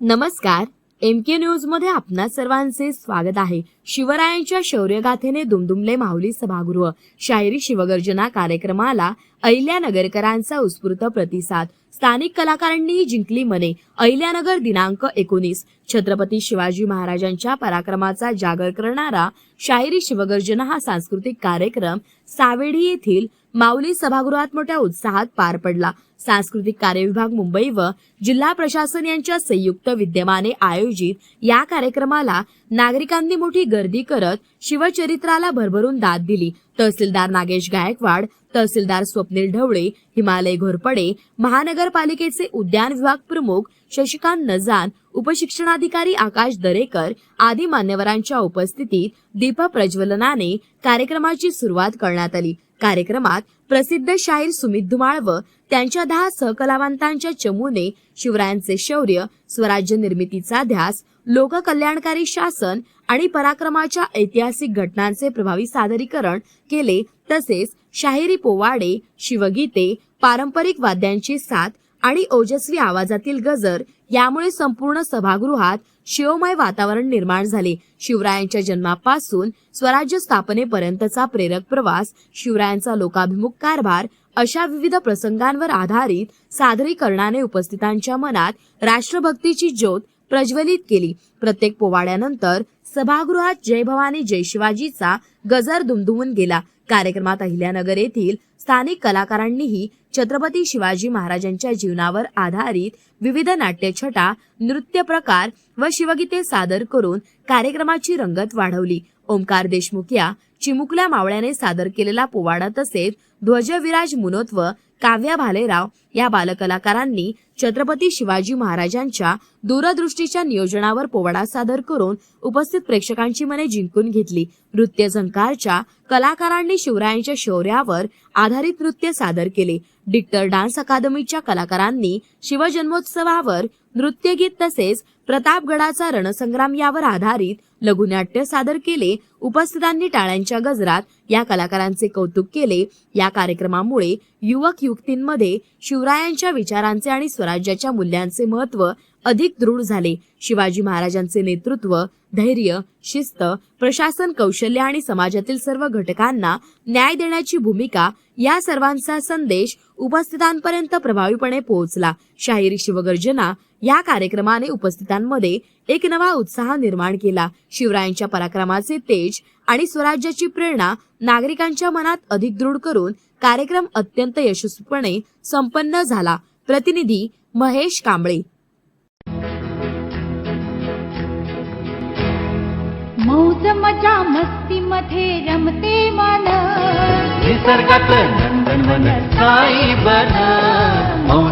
नमस्कार एम के न्यूजमध्ये आपणा सर्वांचे स्वागत आहे. शिवरायांच्या शौर्यगाथेने दुमदुमले माऊली सभागृह. शाहिरी शिवगर्जना कार्यक्रमाला अहिल्यानगरकरांचा उत्स्फूर्त प्रतिसाद. स्थानिक कलाकारांनीही जिंकली मने. अहिल्यानगर दिनांक एकोणीस. छत्रपती शिवाजी महाराजांच्या पराक्रमाचा जागर करणारा शाहिरी शिवगर्जना हा सांस्कृतिक कार्यक्रम सावेडी येथील माऊली सभागृहात मोठ्या उत्साहात पार पडला. सांस्कृतिक कार्य विभाग मुंबई व जिल्हा प्रशासन यांच्या संयुक्त विद्यमाने आयोजित या कार्यक्रमाला नागरिकांनी मोठी गर्दी करत शिवचरित्राला भरभरून दाद दिली. तहसीलदार नागेश गायकवाड तहसीलदार स्वप्नील ढवळे हिमालय घोरपडे महानगरपालिकेचे उद्यान विभाग प्रमुख शशिकांत नजान उपशिक्षणाधिकारी आकाश दरेकर आदी मान्यवरांच्या उपस्थितीत दीप प्रज्वलनाने कार्यक्रमाची सुरुवात करण्यात आली. कार्यक्रमात प्रसिद्ध शाहीर सुमित धुमाळ व त्यांच्या दहा सहकलावंतांच्या चमूने शिवरायांचे शौर्य स्वराज्य निर्मितीचा ध्यास लोककल्याणकारी शासन आणि पराक्रमाच्या ऐतिहासिक घटनांचे प्रभावी सादरीकरण केले. तसेच शाहिरी पोवाडे शिवगीते पारंपरिक वाद्यांची साथ आणि ओजस्वी आवाजातील गजर यामुळे संपूर्ण सभागृहात शिवमय वातावरण निर्माण झाले. शिवरायांच्या जन्मापासून स्वराज्य स्थापनेपर्यंतचा प्रेरक प्रवास शिवरायांचा लोकाभिमुख कारभार अशा विविध प्रसंगांवर आधारित सादरीकरणाने उपस्थितांच्या मनात राष्ट्रभक्तीची ज्योत प्रज्वलित केली. प्रत्येक पोवाड्यानंतर सभागृहात जय भवानी जय शिवाजीचा गजर दुमदुमून गेला. कार्यक्रमात अहिल्यानगर येथील स्थानिक कलाकारांनीही छत्रपती शिवाजी महाराजांच्या जीवनावर आधारित विविध नाट्यछटा नृत्य प्रकार व शिवगीते सादर करून कार्यक्रमाची रंगत वाढवली. ओमकार देशमुख या चिमुकल्या मावळ्याने सादर केलेला पोवाडा तसेच ध्वजविराज मुनोत व काव्या भालेराव या बालकलाकारांनी छत्रपती शिवाजी महाराजांच्या दूरदृष्टीच्या नियोजनावर पोवाडा सादर करून उपस्थित प्रेक्षकांची मने जिंकून घेतली. नृत्य झंकारच्या कलाकारांनी शिवरायांच्या शौर्यावर आधारित नृत्य सादर केले. डिक्टर डान्स अकादमीच्या कलाकारांनी शिवजन्मोत्सवावर नृत्यगीत तसेच प्रतापगडाचा रणसंग्राम यावर आधारित लघुनाट्य सादर केले. उपस्थितांनी टाळ्यांच्या गजरात या कलाकारांचे कौतुक केले. या कार्यक्रमामुळे युवक युक्तींमध्ये शिवरायांच्या विचारांचे आणि स्वराज्याच्या मूल्यांचे महत्त्व अधिक दृढ झाले. शिवाजी महाराजांचे नेतृत्व धैर्य शिस्त प्रशासन कौशल्य आणि समाजातील सर्व घटकांना न्याय देण्याची भूमिका या सर्वांचा संदेश उपस्थितांपर्यंत प्रभावीपणे पोहोचला. शाहिरी शिवगर्जना या कार्यक्रमाने उपस्थितांमध्ये एक नवा उत्साह निर्माण केला. शिवरायांच्या पराक्रमाचे तेज आणि स्वराज्याची प्रेरणा नागरिकांच्या मनात अधिक दृढ करून कार्यक्रम अत्यंत यशस्वीपणे संपन्न झाला. प्रतिनिधी महेश कांबळे. मौज मजा मस्ती मध्ये रमते मन निसर्गात नंदनवन साई बन